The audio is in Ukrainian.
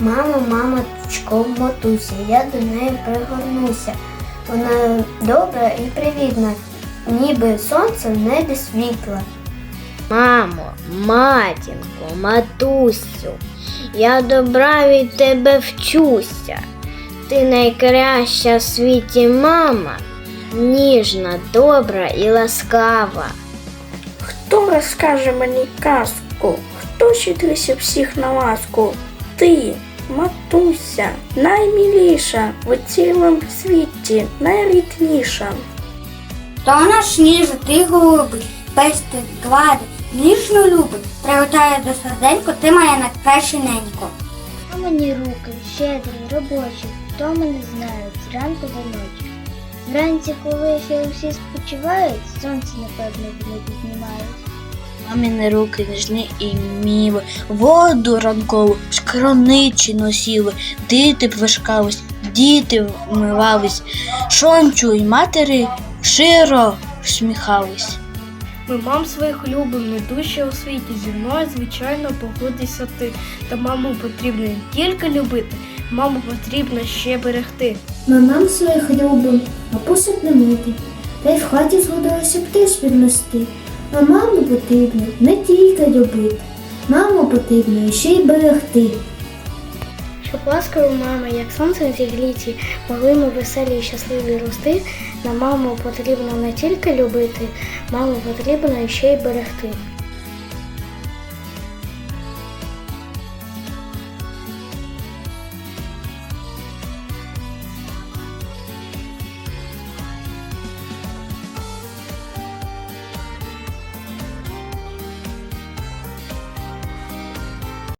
Мамо, мамочко, мотуся, я до неї пригорнуся. Вона добра і привітна, ніби сонце в небі світла. Мамо, матінко, матусю, я добра від тебе вчуся. Ти найкраща в світі мама, ніжна, добра і ласкава. Хто розкаже мені казку? Хто щедріше всіх на ласку? Ти, матуся, найміліша в цілому світі, найрідніша. То наш ніже ти голубий, пестить, гладить, ніжно любить, приготає до серденько, ти моя найкраща ненько. Мамині руки щедрі, робочі, хто мене знає зранку до ночі. Вранці, коли ще усі спочивають, сонце, напевно, в небі знімають. Маміни руки ніжні і міли, воду ранкову з носіли, діти плескались, діти вмивались, шончу й матері широ всміхались. Ми мам своїх любим не дужче у світі. Зі мною, звичайно, погодися ти. Та маму потрібно не тільки любити, маму потрібно ще берегти. Ми мам своїх любим, а посуд не мити. Та й в хаті згодилося б теж підмести. А маму потрібно не тільки любити. Маму потрібно ще й берегти. Щоб ласкою мама, як сонце на зігліті, могли ми веселі і щасливі рости, на маму потрібно не тільки любити, маму потрібно ще й берегти.